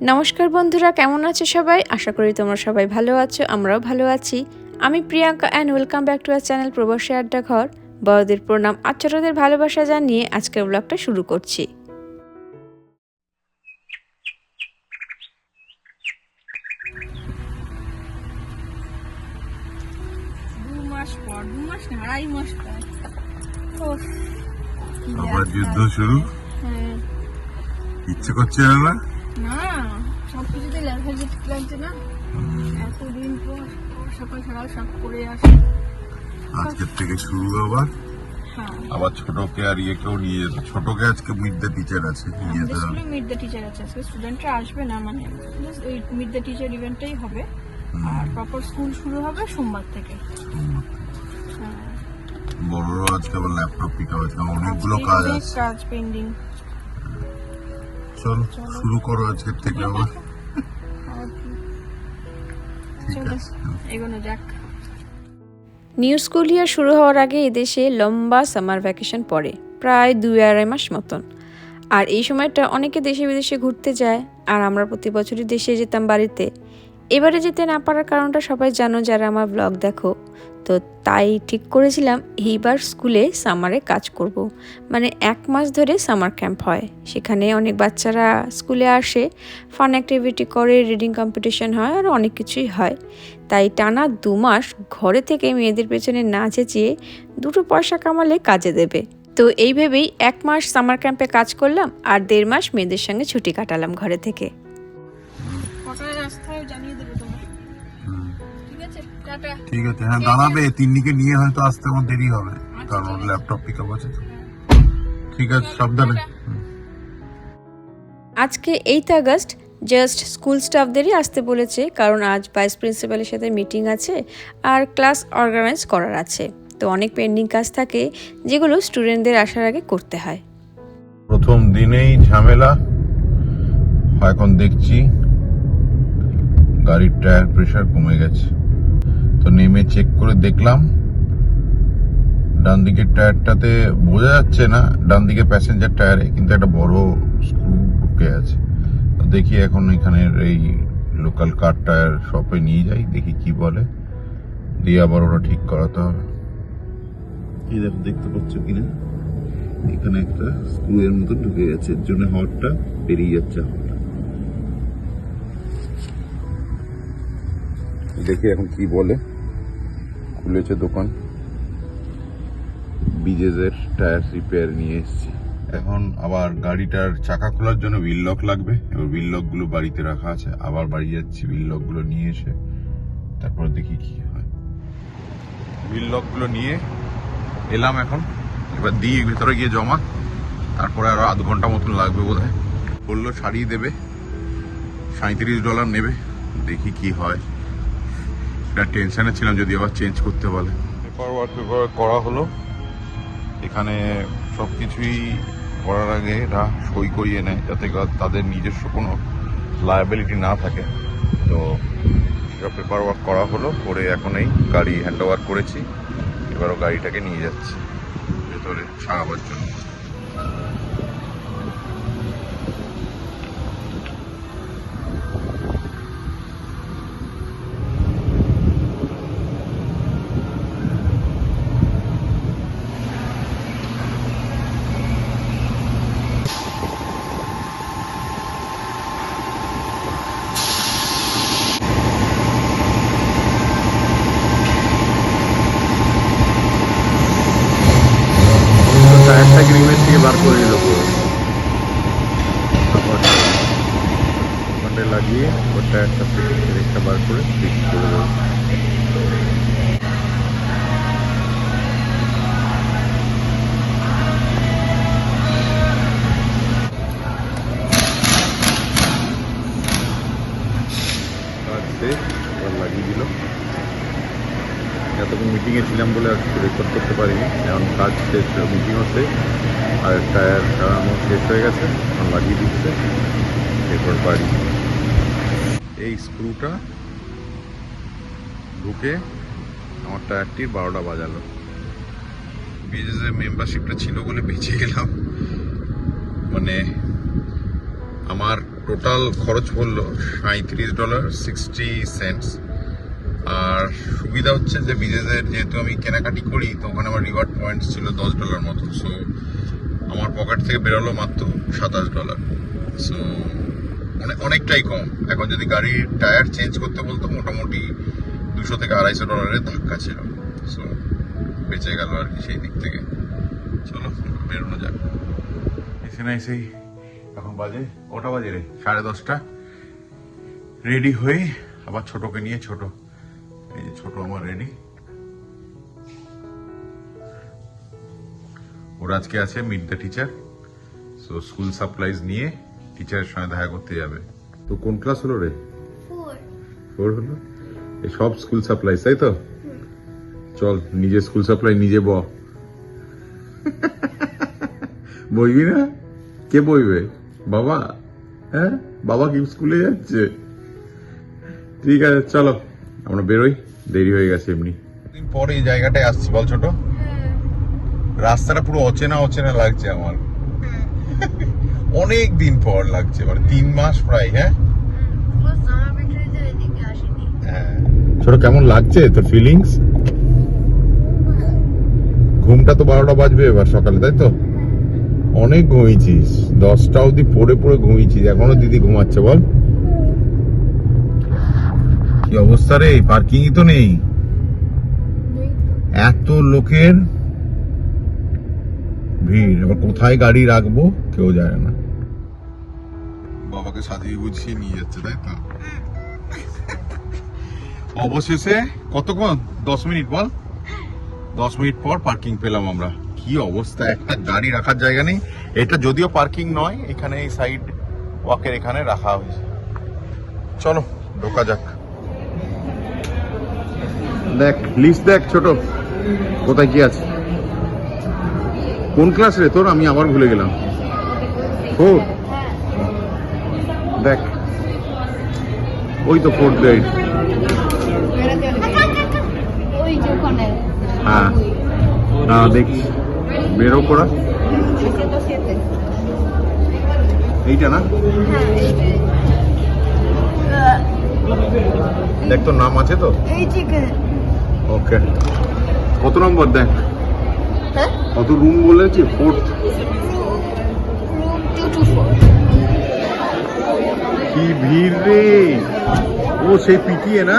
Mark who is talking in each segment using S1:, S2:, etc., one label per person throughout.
S1: নমস্কার বন্ধুরা কেমন আছো সবাই? আশা করি তোমরা সবাই ভালো আছো আমরাও ভালো আছি। আমি Priyanka and welcome back to our channel Probashi Adda Ghor. বড়দের প্রণাম আর ছোটদের ভালোবাসা জানিয়ে আজকের ব্লগটা শুরু করছি।
S2: আবার যুদ্ধ শুরু?
S3: হ্যাঁ।
S2: ইচ্ছে করছে না? না
S3: সব কিছুতে লেভেল লাগছে না। এতদিন পর সকাল সকাল সব করে আসে।
S2: আজকের থেকে শুরু আবার?
S3: হ্যাঁ।
S2: আবার ছোটকে আর ইয়েকেও নিয়ে যেত। ছোটকে আজকে মিড দ্য টিচার আছে নিয়ে যেতে হবে
S3: মিড দ্য টিচার আছে। আজকে স্টুডেন্টরা আসবে না মানে just ওই মিড দ্য টিচার ইভেন্টটাই হবে। আর প্রপার স্কুল শুরু হবে সোমবার থেকে। হ্যাঁ।
S2: বড়রাও আজকে আবার ল্যাপটপ পিক হবে আজকে অনেকগুলো কাজ আছে।
S3: কাজ পেন্ডিং
S2: চলো শুরু করো আজকের থেকে আবার। ঠিক আছে
S3: এগোনো যাক।
S1: নিউ স্কুল ইয়ার শুরু হওয়ার আগে এদেশে লম্বা সামার ভ্যাকেশন পড়ে প্রায় দুই আড়াই মাস মতন। আর এই সময়টা অনেকে দেশে বিদেশে ঘুরতে যায় আর আমরা প্রতি বছরই দেশে যেতাম বাড়িতে। এবারে যেতে না পারার কারণটা সবাই জানো যারা আমার ব্লগ দেখো। তো তাই ঠিক করেছিলাম, এইবার স্কুলে সামারে কাজ করব। মানে এক মাস ধরে সামার ক্যাম্প হয়। সেখানে অনেক বাচ্চারা স্কুলে আসে ফান অ্যাক্টিভিটি করে রিডিং কম্পিটিশন হয়, আর অনেক কিছুই হয়। তাই টানা দু মাস ঘরে থেকে মেয়েদের পেছনে না চেঁচিয়ে দুটো পয়সা কামালে কাজে দেবে। তো এই ভেবেই এক মাস সামার ক্যাম্পে কাজ করলাম, আর দেড় মাস মেয়েদের সঙ্গে ছুটি কাটালাম ঘরে থেকে।
S3: জানিয়ে ঠিক আছে
S2: হ্যাঁ দাঁড়াবে তিন্নিকে নিয়ে হয়তো আসতে আমার দেরি হবে কারণ ল্যাপটপ পিক আপ আছে তো। ঠিক আছে সাবধানে।
S1: আজকে এইট আগস্ট জাস্ট স্কুল স্টাফদেরই আসতে বলেছে কারণ আজ ভাইস প্রিন্সিপালের সাথে মিটিং আছে আর ক্লাস অর্গানাইজ করার আছে। তো অনেক পেন্ডিং কাজ থাকে যেগুলো স্টুডেন্টদের আসার আগে করতে হয়।
S2: প্রথম দিনেই ঝামেলা এখন দেখছি গাড়ির টায়ার প্রেসার কমে গেছে। তো নেমে চেক করে দেখলাম। ডান দিকের টায়ারটাতে বোঝা যাচ্ছে না ডান দিকে প্যাসেঞ্জার টায়ারে কিন্তু একটা বড় স্ক্রু ঢুকে আছে। তো দেখি এখন এখানের এই লোকাল কার টায়ার শপে নিয়ে যাই দেখি কি বলে। দিয়ে আবার ওরা ঠিক করাতে হবে। এই দেখো দেখতে পাচ্ছ কিনা? এখানে একটা স্ক্রু এর মতো ঢুকে গেছে এর জন্য হটটা বেরিয়ে যাচ্ছে দেখি এখন কি বলে। খুলেছে দোকান। বিজেজের টায়ার রিপেয়ার নিয়ে এসেছি। এখন আবার গাড়িটার চাকা খোলার জন্য হুইল লক লাগবে। এবার হুইল লকগুলো বাড়িতে রাখা আছে। আবার বাড়ি যাচ্ছি হুইল লকগুলো নিয়ে এসে তারপর দেখি কি হয়। হুইল লকগুলো নিয়ে এলাম এখন। এবার দিই, ভেতরে গিয়ে জমা। তারপরে আরও আধ ঘণ্টা মতন লাগবে বোধ হয় বলল সারিয়ে দেবে। সাঁত্রিশ ডলার নেবে। দেখি কি হয়। এটা টেনশনে ছিলাম যদি আবার চেঞ্জ করতে বলে। পেপার ওয়ার্ক পেপার করা হলো। এখানে সব কিছুই করার আগে এরা সই করিয়ে নেয়, যাতে তাদের নিজস্ব কোনো লায়াবিলিটি না থাকে। তো সেটা পেপার ওয়ার্ক করা হলো, করে এখন এই গাড়ি হ্যান্ড ওভার করেছি। এবারও গাড়িটাকে নিয়ে যাচ্ছি। ভেতরে সারাবার জন্য। বার করে তারপর ওখানে লাগিয়ে ওর টায়ারটা রেখা বার করে ঠিক করে দেবো লাগিয়ে দিল। এতক্ষণ মিটিংয়ে ছিলাম বলে আর রেকর্ড করতে পারিনি। এখন কাজ শেষ মিটিংও শেষ। আর টায়ার সারানো শেষ হয়ে গেছে, এখন লাগিয়ে দিচ্ছে। এরপর বাড়ি। এই স্ক্রুটা ঢুকে আমার টায়ারটির বারোটা বাজালো। বিজেসের মেম্বারশিপটা ছিল বলে বেঁচে গেলাম। মানে আমার টোটাল খরচ পড়ল সাঁত্রিশ ডলার সিক্সটি সেন্টস আর সুবিধা হচ্ছে যে বিজেসের যেহেতু আমি কেনাকাটি করি, তো ওখানে আমার রিওয়ার্ড পয়েন্টস ছিল দশ ডলার মতো। সো আমার পকেট থেকে বেরোলো মাত্র সাতাশ ডলার। সো অনেক অনেকটাই কম। এখন যদি গাড়ির টায়ার চেঞ্জ করতে বলতো, মোটামুটি দুশো থেকে আড়াইশো ডলারের ধাক্কা ছিল। সো বেঁচে গেল আর কি সেই দিক থেকে। চলো, বেরোনো যাক। এসে না এসেই এখন বাজে ওটা বাজে রে? সাড়ে দশটা। রেডি হয়ে আবার ছোটকে নিয়ে ছোট। এই যে ছোট আমার রেডি ওর আজকে আছে meet the teacher so school supplies নিয়ে টিচারের সঙ্গে দেখা করতে যাবে। তো কোন ক্লাস হলো রে? ফোর হলো? এই সব স্কুল সাপ্লাইজ তাই তো? চল নিজে স্কুল সাপ্লাই নিজে ব। বইবি না? কে বইবে? বাবা? হ্যাঁ? বাবা কি স্কুলে যাচ্ছে? ঠিক আছে চলো। আমরা বেরোই। দেরি হয়ে গেছে এমনি। দিন পরে এই জায়গাটায় আসছি বল ছোট। রাস্তাটা পুরো অচেনা অচেনা লাগছে আমার। অনেক দিন পর লাগছে মানে তিন মাস প্রায় হ্যাঁ? হ্যাঁ। ছোট কেমন লাগছে তোর ফিলিংস ঘুমটা তো বারোটা বাজবে এবার সকালে তাই তো? অনেক ঘুমিয়েছিস দশটা অবধি পড়ে পড়ে ঘুমিয়েছিস এখনও দিদি ঘুমাচ্ছে বল। কি অবস্থা রে পার্কিংই তো নেই। এত লোকের ভিড়। এবার কোথায় গাড়ি রাখব কেউ জানে না। বাবাকে সাজিয়ে গুছিয়ে নিয়ে যাচ্ছে, তাই তো? অবশেষে কতক্ষণ? দশ মিনিট বল। দশ মিনিট পর পার্কিং পেলাম আমরা। কি অবস্থা, একটা গাড়ি রাখার জায়গা নেই। এটা যদিও পার্কিং নয়, এখানে এই সাইড ওয়াকের এখানে রাখা হয়েছে। চলো, ঢোকা যাক। দেখ লিস্ট দেখ ছোট। কোথায় কি আছে? কোন ক্লাস রে তোর? আমি আবার ভুলে গেলাম। ফোর দেখ। ওই তো ফোর্থ গ্রেড হ্যাঁ। না দেখি। বেরো করা এইটা না? দেখ তোর নাম আছে তো? ওকে কত নম্বর দেখ?
S3: হ্যাঁ?
S2: কত রুম বলেছি? ফোর্থ কি ভিড় রে? ও সেই পিটিয়ে না?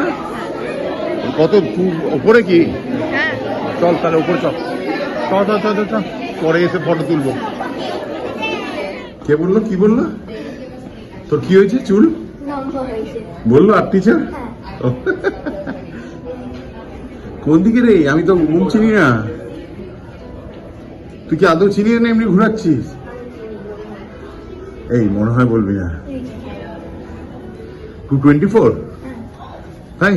S2: কত ওপরে কি?
S3: হ্যাঁ
S2: চল তাহলে ওপরে চল। চল চল চল চল, পরে এসে ফটো তুলবো। কে বলল? কি বলল? তোর কি হয়েছে? চুল? বলল আর টিচার কোন দিকে রে? আমি তো রুম চিনি না। তুই কি আদৌ চিনি না এমনি ঘুরাচ্ছিস? এই মনে হয় বলবি না। Two twenty four? তাই?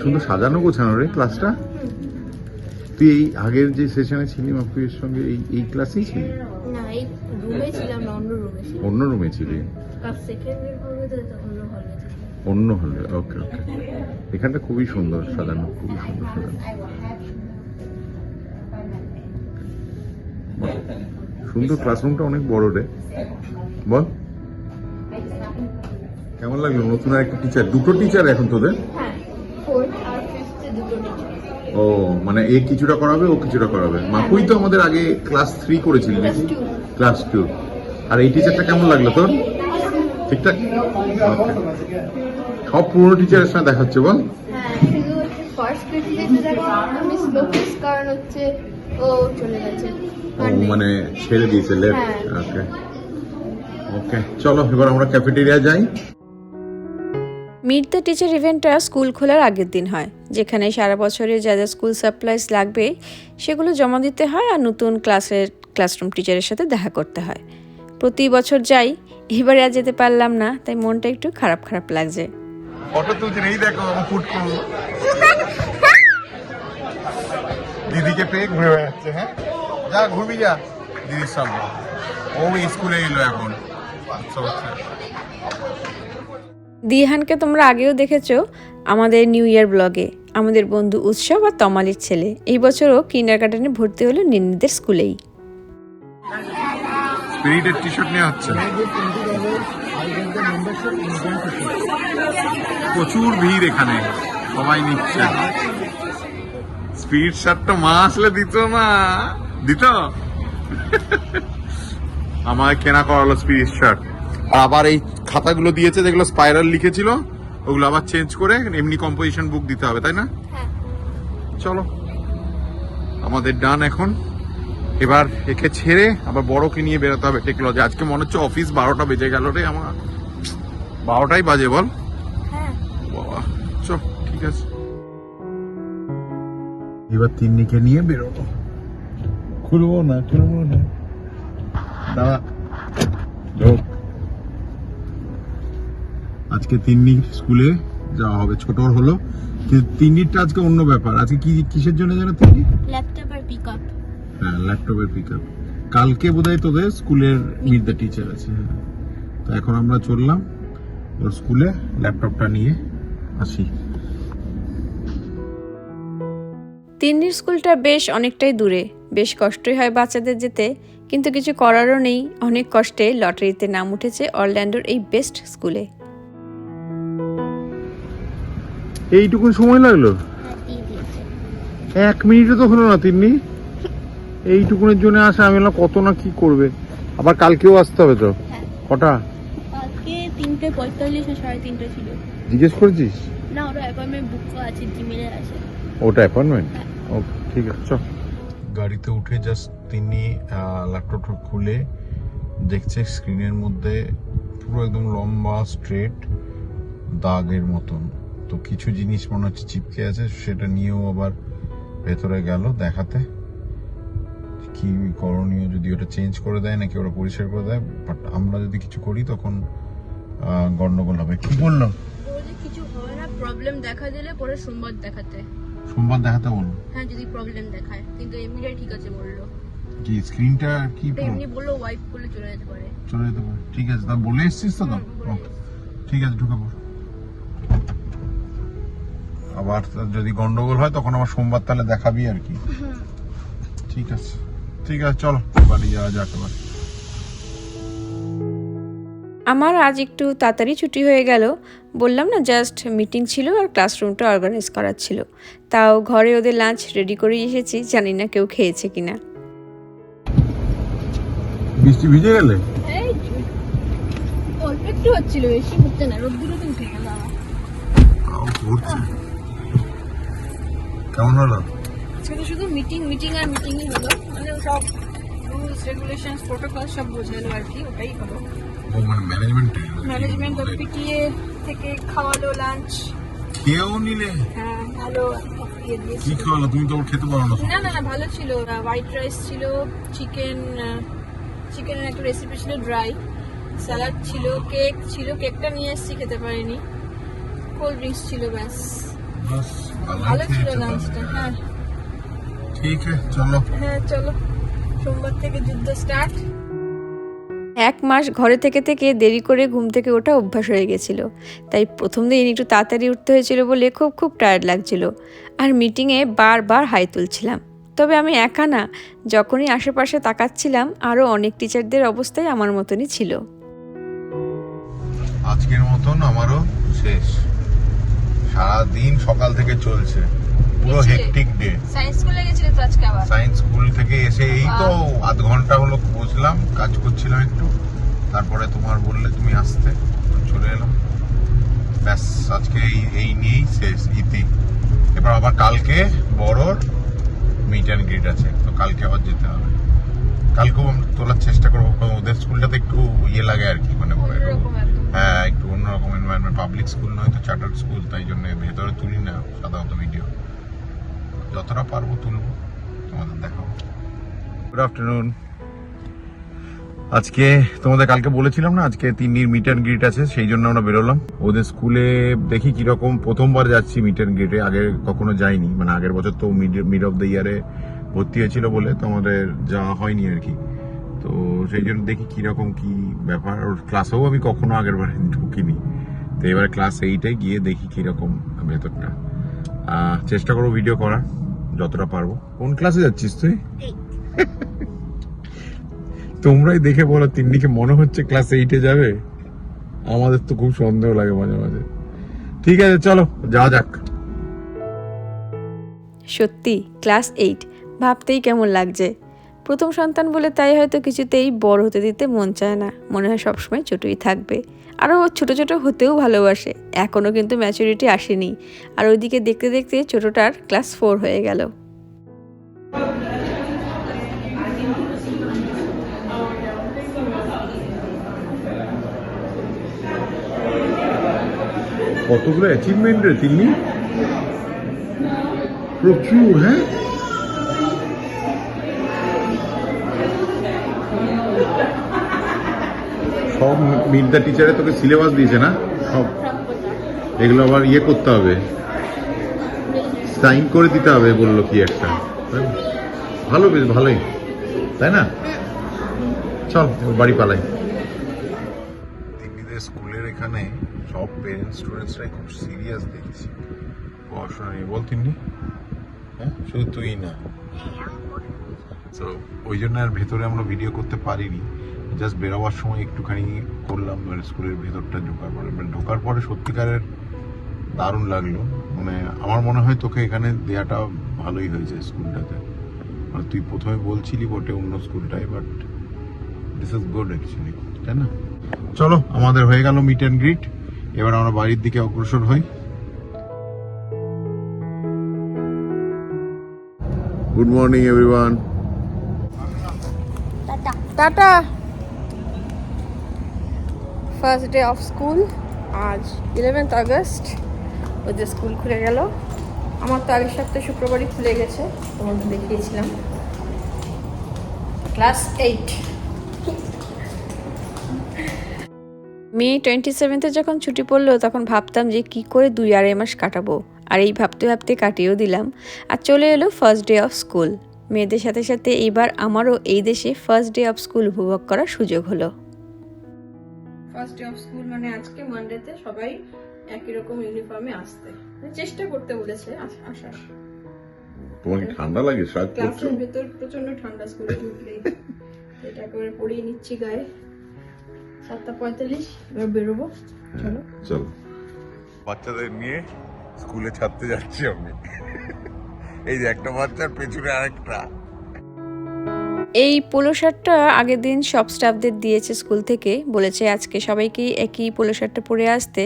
S2: সুন্দর সাজানো গোছানো রে ক্লাসটা? তুই এই আগের যে সেশনে ছিলি মাপুয়ের সঙ্গে এই এই ক্লাসেই ছিলি?
S3: না এই রুমে ছিলাম অন্য রুমে
S2: অন্য রুমে ছিলি?
S3: অন্য হলে
S2: ওকে ওকে এখানটা খুবই সুন্দর সাজানো খুবই সুন্দর সাজানো। সুন্দর ক্লাসরুমটা অনেক বড় রে। বল। কেমন লাগল? নতুন আর একটা টিচার দুটো টিচার এখন তোদের?
S3: হ্যাঁ
S2: ও মানে এ কিছুটা করাবে ও কিছুটা করাবে। মাপুই তো আমাদের আগে ক্লাস থ্রি করেছিলি নাকি? ক্লাস টু আর এই টিচারটা কেমন লাগল তোর? ঠিকঠাক? সব পুরনো টিচারের সঙ্গে দেখা হচ্ছে বল।
S3: ফার্স্ট যেতে দেখা মিস কারণ হচ্ছে ও চলে গেছে।
S2: মানে ছেড়ে দিয়েছে লেফট
S3: হ্যাঁ।
S2: ওকে ওকে চলো এবার আমরা ক্যাফেটেরিয়া যাই।
S1: মিট দ্য টিচার ইভেন্টটা স্কুল খোলার আগের দিন হয় যেখানে সারা বছরে যা যা স্কুল সাপ্লাইজ লাগবে সেগুলো জমা দিতে হয় আর নতুন ক্লাসের ক্লাসরুম টিচারের সাথে দেখা করতে হয়। প্রতি বছর যাই এবারে আর যেতে পারলাম না তাই মনটা একটু খারাপ খারাপ লাগছে।
S2: ফটো তুলছেন এই দেখো আমি ফুট করব দিদিকে পেয়ে ঘুরে বেড়াচ্ছে হ্যাঁ? যা ঘুরবি যা দিদির সঙ্গে ও স্কুলে এলো এখন।
S1: দিহানকে তোমরা আগেও দেখেছ আমাদের নিউ ইয়ার ব্লগে। আমাদের বন্ধু উৎসব আর তমালির ছেলে। এই বছরও কিন্ডার গার্ডেনে ভর্তি হলো নিন্নিদের স্কুলেই।
S2: স্পিরিটের টি শার্ট নেওয়া হচ্ছে প্রচুর ভিড় এখানে। সবাই নিচ্ছে। স্পিরিট শার্টটা মা আসলে দিত না দিত? আমার কেনা করালো স্পিরিট শার্ট আর আবার এই খাতাগুলো দিয়েছে যেগুলো স্পাইরাল লিখেছিল ওগুলো আবার চেঞ্জ করে এমনি কম্পোজিশন বুক দিতে হবে তাই না? চলো। আমাদের ডান এখন। এবার একে ছেড়ে আবার বড়কে নিয়ে বেরোতে হবে টেকনোলজি আজকে মনে হচ্ছে অফিস বারোটা বেজে গেল রে আমার। বারোটাই বাজে বল। বাবা চল ঠিক আছে। এবার তিন্নিকে নিয়ে বেরোবো। খুলবো না খুলবো না। দাঁড়া। ঢোক আজকে তিন্নির স্কুলে যাওয়া হবে ছোটর হলো। কিন্তু তিন্নিরটা আজকে অন্য ব্যাপার। আজকে কি কিসের জন্য জানো তিন্নি?
S3: ল্যাপটপ আর পিক আপ
S2: হ্যাঁ ল্যাপটপের পিক আপ কালকে বোধহয় তোদের স্কুলের মিট দ্য টিচার আছে হ্যাঁ। তো এখন আমরা চললাম ওর স্কুলে ল্যাপটপটা নিয়ে আসি।
S1: তিন্নির স্কুলটা বেশ অনেকটাই দূরে। বেশ কষ্টই হয় বাচ্চাদের যেতে কিন্তু কিছু করারও নেই। অনেক কষ্টে লটারিতে নাম উঠেছে অরল্যান্ডোর এই বেস্ট স্কুলে।
S2: এইটুকুন সময় লাগল? এক মিনিটও তো হলো না তিন্নি। এইটুকুনের জন্য আসা আমি বললাম কত না কি করবে? আবার কালকেও আসতে হবে তো? কটা?
S3: তিনটে পঁয়তাল্লিশ আর সাড়ে তিনটে ছিল।
S2: জিজ্ঞেস করেছিস?
S3: না ওটা অ্যাপয়েন্টমেন্ট বুক করা আছে জিমেলে আছে।
S2: ওটা অ্যাপয়েন্টমেন্ট ওকে ঠিক আছে চল। গাড়িতে উঠে জাস্ট তিনি ল্যাপটপটা খুলে দেখছে স্ক্রিনের মধ্যে পুরো একদম লম্বা স্ট্রেট দাগের মতন। তো কিছু জিনিস মনে হচ্ছে চিপকে আছে, সেটা নিয়েও আবার ভেতরে গেল দেখাতে। কি করণীয় যদি ওটা চেঞ্জ করে দেয়, নাকি ওটা পরিষ্কার করে দেয়? বাট আমরা যদি কিছু করি, তখন গন্ডগোল হবে। কি বলল
S3: কিছু হয় না প্রবলেম দেখা দিলে পরে সোমবার দেখাতে।
S2: সোমবার দেখাতে বলল
S3: হ্যাঁ যদি প্রবলেম দেখায়। কিন্তু এমনিটাই ঠিক আছে বলল।
S2: কি স্ক্রিনটা কি
S3: এমনি বলল ওয়াইপ করলে চলে যেতে পারে।
S2: চলে যেতে পারে। ঠিক আছে তা বলে এসছিস তো ঠিক আছে ঢুকে পড়। আবার যদি গন্ডগোল হয় তখন আবার সোমবার তাহলে দেখাবি আর কি। ঠিক আছে। ঠিক আছে চলো বাড়ি যাওয়া যাক এবার।
S1: আমার আজ একটু তাড়াতাড়ি ছুটি হয়ে গেল। বললাম না জাস্ট মিটিং ছিল আর ক্লাসরুমটা অর্গানাইজ করার ছিল। তাও ঘরে ওদের লাঞ্চ রেডি করে এসেছি জানি না কেউ খেয়েছে কিনা।
S2: বৃষ্টি ভিজে গেলে?
S3: অল্প একটু হচ্ছিল বেশি হচ্ছে না রোদ্দুরও তো উঠে গেল
S2: কেমন হলো?
S3: আজকে তো শুধু মিটিং মিটিং আর মিটিংই হলো। মানে সব রুলস রেগুলেশন প্রোটোকল সব বোঝালো আর কি ওটাই হলো।
S2: ও মানে ম্যানেজমেন্ট
S3: ম্যানেজমেন্ট পিটিএ থেকে খাওয়ালো লাঞ্চ
S2: খেয়েও নিলে?
S3: হ্যাঁ ভালো
S2: কি খাওয়ালো? তুমি তো খেতে পারো না
S3: না না ভালো ছিল হোয়াইট রাইস ছিল চিকেন চিকেনের একটা রেসিপি ছিল ড্রাই স্যালাড ছিল কেক ছিল। কেকটা নিয়ে এসেছি খেতে পারিনি। কোল্ড ড্রিঙ্কস ছিল ব্যাস। ভালো ছিল লাঞ্চটা হ্যাঁ।
S2: ঠিক আছে চলো।
S3: হ্যাঁ চলো। সোমবার থেকে যুদ্ধ স্টার্ট
S1: এক মাস ঘরে থেকে থেকে দেরি করে ঘুম থেকে ওঠা অভ্যাস হয়ে গেছিল। তাই প্রথম দিন একটু তাড়াতাড়ি উঠতে হয়েছিল বলে খুব খুব টায়ার্ড লাগছিল। আর মিটিংয়ে বারবার হাই তুলছিলাম। তবে আমি একা না, যখনই আশেপাশে তাকাচ্ছিলাম আরও অনেক টিচারদের অবস্থাই আমার মতনই ছিল।
S2: আজকের মতন আমারও শেষ। সারা দিন সকাল থেকে চলছে। পুরো? হেকটিক ডে
S3: সায়েন্স স্কুলে গেছিলে তো আজকে আবার?
S2: সায়েন্স স্কুল থেকে এসে এই তো আধ ঘণ্টা হলো বসলাম কাজ করছিলাম একটু। তারপরে তোমার বললে তুমি আসতে চলে এলাম। ব্যাস আজকে এই এই নিয়েই শেষ ইতি। এবার আবার কালকে বড়র মিট অ্যান্ড গ্রিট আছে তো কালকে আবার যেতে হবে। কালকেও আমরা তোলার চেষ্টা করব কারণ ওদের স্কুলটাতে একটু ইয়ে লাগে আর কি মানে হ্যাঁ একটু অন্যরকম এনভায়রনমেন্ট পাবলিক স্কুল নয় তো চার্টার স্কুল তাই জন্য ভেতরে তুলি না সাধারণত ভিডিও যতটা পারব তুলবো, তোমাদের দেখাবো। গুড আফটারনুন আজকে তোমাদের কালকে বলেছিলাম না, আজকে তিন্নির মিট অ্যান্ড গ্রিট আছে, সেই জন্য আমরা বেরোলাম। ওদের স্কুলে দেখি কীরকম প্রথমবার যাচ্ছি মিট অ্যান্ড গ্রিটে আগে কখনো যাইনি। মানে আগের বছর তো মিড মিড অফ দ্য ইয়ারে ভর্তি হয়েছিল বলে তো আমাদের যাওয়া হয়নি আর কি। তো সেই জন্য দেখি কীরকম কি ব্যাপার। ওর ক্লাসেও আমি কখনো আগের বার ঢুকিনি। তো এবার ক্লাস এইটে গিয়ে দেখি কীরকম ভেতরটা। চেষ্টা করব ভিডিও করার যতটা পারব। কোন ক্লাসে যাচ্ছিস তুই? তোমরাই দেখে বলো তিন্নিকে মনে হচ্ছে ক্লাস এইটে যাবে? আমাদের তো খুব সন্দেহ লাগে মাঝে মাঝে। ঠিক আছে চলো যা যাক।
S1: সত্যি ক্লাস এইট ভাবতেই কেমন লাগছে। প্রথম সন্তান বলে তাই হয়তো কিছুতেই বড় হতে দিতে মন চায় না। মনে হয় সবসময় ছোটই থাকবে। আরও ছোট ছোট হতেও ভালোবাসে। এখনও কিন্তু ম্যাচুরিটি আসেনি। আর ওইদিকে দেখতে দেখতে ছোটটার ক্লাস ফোর হয়ে গেল।
S2: কতগুলো অ্যাচিভমেন্ট রে তিন্নি? প্রচুর হ্যাঁ? সব মিড টিচারে তোকে সিলেবাস দিয়েছে না? সব। এগুলো আবার ইয়ে করতে হবে। সাইন করে দিতে হবে বলল কি একটা। ভালো বেশ ভালোই। তাই না? চল বাড়ি পালাই। দিল্লিতে স্কুলের এখানে সব পেরেন্টস স্টুডেন্টসরাই খুব সিরিয়াস দেখছি। পড়াশোনা নিয়ে বল তিন্নি। হ্যাঁ? শুধু তুই না। তো ওই জন্য আর ভেতরে আমরা ভিডিও করতে পারিনি। জাস্ট বেরোবার সময় একটুখানি করলাম মানে স্কুলের ভেতরটা ঢোকার পরে। মানে ঢোকার পরে সত্যিকারের দারুণ লাগল। মানে আমার মনে হয় তোকে এখানে দেয়াটা ভালোই হয়েছে স্কুলটাতে। মানে তুই প্রথমে বলছিলি বটে অন্য স্কুলটাই but this is good actually তাই না? চলো আমাদের হয়ে গেল মিট অ্যান্ড গ্রিট এবার আমরা বাড়ির দিকে অগ্রসর হই। Good morning everyone
S1: tata first day of school, আজ ইলেভেন্থ আগস্ট। ওদের স্কুল খুলে গেল। আমার তো আগের সপ্তাহে শুক্রবারই খুলে গেছে, তোমাদের দেখিয়েছিলাম। ক্লাস এইট মে টোয়েন্টি সেভেন্থে যখন ছুটি পড়ল, তখন ভাবতাম যে কি করে দুই আড়াই মাস কাটাবো। আর এই ভাবতে ভাবতে কাটিয়েও দিলাম। আর চলে এলো ফার্স্ট ডে অফ স্কুল মেয়েদের সাথে সাথে এইবার আমারও এই দেশে ফার্স্ট ডে অফ স্কুল উপভোগ করার সুযোগ হলো। ফার্স্ট ডে অফ স্কুল মানে আজকে মানডেতে সবাই একই রকম ইউনিফর্মে আসতে। মানে চেষ্টা করতে বলেছে আস- আসার।
S3: তোমার কি ঠান্ডা লাগে? করছ
S1: ক্লাসের ভেতর প্রচণ্ড ঠান্ডা স্কুলে ঢুকলেই। এটা করে পরিয়ে নিচ্ছি গায়ে। সাতটা পঁয়তাল্লিশ এবার বেরোবো। চলো।
S3: চলো। বাচ্চাদের নিয়ে স্কুলে ছাড়তে যাচ্ছি আমি। এই যে একটা বাচ্চার পেছনে আরেকটা।
S1: এই পোলো শার্টটা আগের দিন সব স্টাফদের দিয়েছে স্কুল থেকে বলেছে আজকে সবাইকেই একই পোলো শার্টটা পরে আসতে।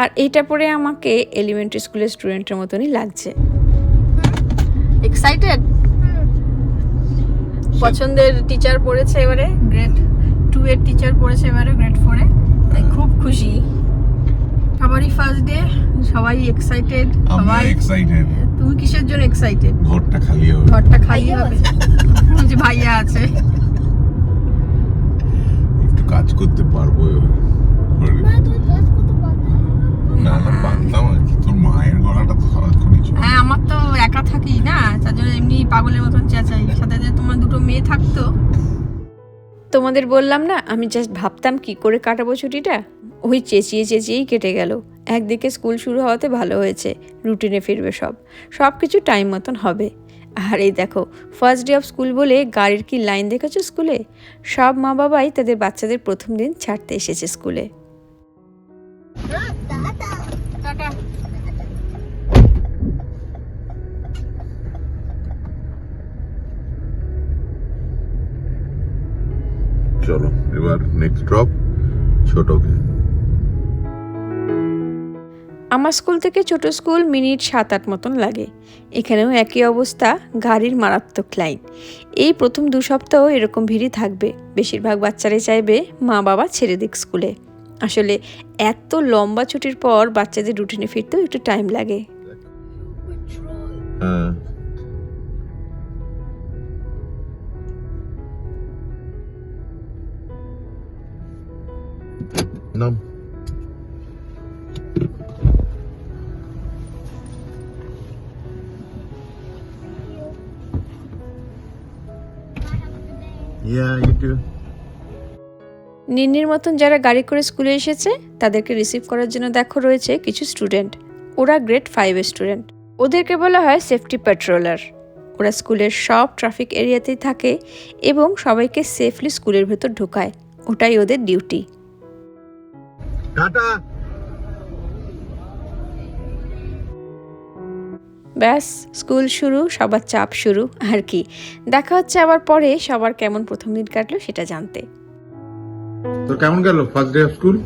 S1: আর এইটা পরে আমাকে এলিমেন্টারি স্কুলের স্টুডেন্টের মতনই লাগছে। এক্সাইটেড পছন্দের টিচার পড়েছে এবারে? গ্রেড টু এর টিচার পড়েছে এবারে গ্রেড ফোরে তাই খুব খুশি। সবারই ফার্স্ট ডে সবাই এক্সাইটেড সবাই
S3: এক্সাইটেড
S1: তুমি কিসের জন্য এক্সাইটেড
S3: ঘরটা খালি হবে।
S1: ঘরটা খালি হবে। যে ভাইয়া আছে।
S3: একটু কাজ করতে পারব না না পারতাম আর কি। তোর মায়ের গলাটা তো সারাক্ষণই
S1: হ্যাঁ আমার তো একা থাকি না। তার জন্য এমনি পাগলের মতন চেঁচাই। সাথে যে তোমার দুটো মেয়ে থাকতো। তোমাদের বললাম না আমি জাস্ট ভাবতাম কি করে কাটাবো ছুটিটা? ওই চেঁচিয়ে চেঁচিয়েই কেটে গেল। একদিকে স্কুল শুরু হওয়াতে ভালো হয়েছে রুটিনে ফিরবে সব। সব কিছু টাইম মতন হবে। আর এই দেখো ফার্স্ট ডে অফ স্কুল বলে গাড়ির কি লাইন দেখেছ স্কুলে সব মা বাবাই তাদের বাচ্চাদের প্রথম দিন ছাড়তে এসেছে স্কুলে
S3: চলো, এবার নেক্সট ড্রপ ছোটকে।
S1: আমার স্কুল থেকে ছোট স্কুল মিনিট সাত আট মতন লাগে। এখানেও একই অবস্থা, গাড়ির মারাত্মক লাইন। এই প্রথম দু সপ্তাহ এরকম ভিড়ই থাকবে। বেশিরভাগ বাচ্চারাই চাইবে মা বাবা ছেড়ে দিক স্কুলে। আসলে এত লম্বা ছুটির পর বাচ্চাদের রুটিনে ফিরতেও একটু টাইম লাগে।
S3: হ্যাঁ।
S1: নিন্নির মতন যারা গাড়ি করে স্কুলে এসেছে তাদেরকে রিসিভ করার জন্য দেখো রয়েছে কিছু স্টুডেন্ট ওরা গ্রেড ফাইভ স্টুডেন্ট ওদেরকে বলা হয় সেফটি প্যাট্রোলার ওরা স্কুলের সব ট্রাফিক এরিয়াতেই থাকে এবং সবাইকে সেফলি স্কুলের ভেতর ঢোকায়। ওটাই ওদের ডিউটি
S2: টাটা
S1: ব্যাস স্কুল শুরু সবার চাপ শুরু আর কি। দেখা হচ্ছে আবার পরে সবার কেমন প্রথম দিন কাটলো সেটা জানতে।
S2: তোর কেমন গেল? ফার্স্ট ডে অফ স্কুল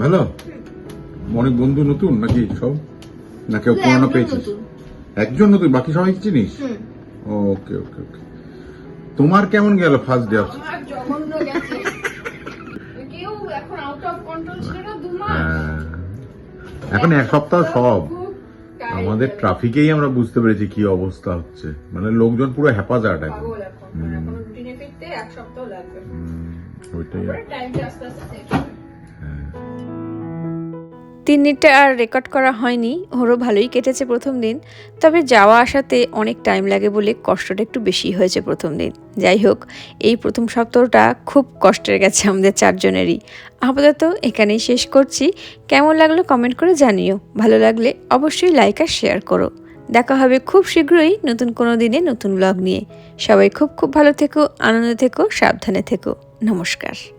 S2: ভালো। অনেক বন্ধু নতুন নাকি সব? না কেউ পুরনো পেয়েছিস? একজন নতুন? বাকি সবাই চিনিস? ওকে ওকে ওকে তোমার কেমন গেল ফার্স্ট ডে অফ
S3: আমার জঘন্য গেছে। কেউ এখন আউট অফ কন্ট্রোল ছিল না দু মাস।
S2: এখন এক সপ্তাহ সব। আমাদের ট্রাফিকেই আমরা বুঝতে পেরেছি কি অবস্থা হচ্ছে। মানে লোকজন পুরো হ্যাপাজার্ট এখন।
S3: রুটিনে ফিরতে এক সপ্তাহ লাগবে।
S2: হুম, ওইটাই
S3: টাইমটা আস্তে আস্তে সেট হবে।
S1: তিন দিনটা আর রেকর্ড করা হয়নি। ওরও ভালোই কেটেছে প্রথম দিন। তবে যাওয়া আসাতে অনেক টাইম লাগে বলে কষ্টটা একটু বেশি হয়েছে প্রথম দিন। যাই হোক, এই প্রথম সপ্তাহটা খুব কষ্টের গেছে আমাদের চারজনেরই। আপাতত এখানেই শেষ করছি। কেমন লাগল কমেন্ট করে জানিও। ভালো লাগলে অবশ্যই লাইক আর শেয়ার করো। দেখা হবে খুব শীঘ্রই নতুন কোনো দিনে নতুন ব্লগ নিয়ে। সবাই খুব খুব ভালো থেকো, আনন্দ থেকো, সাবধানে থেকো। নমস্কার।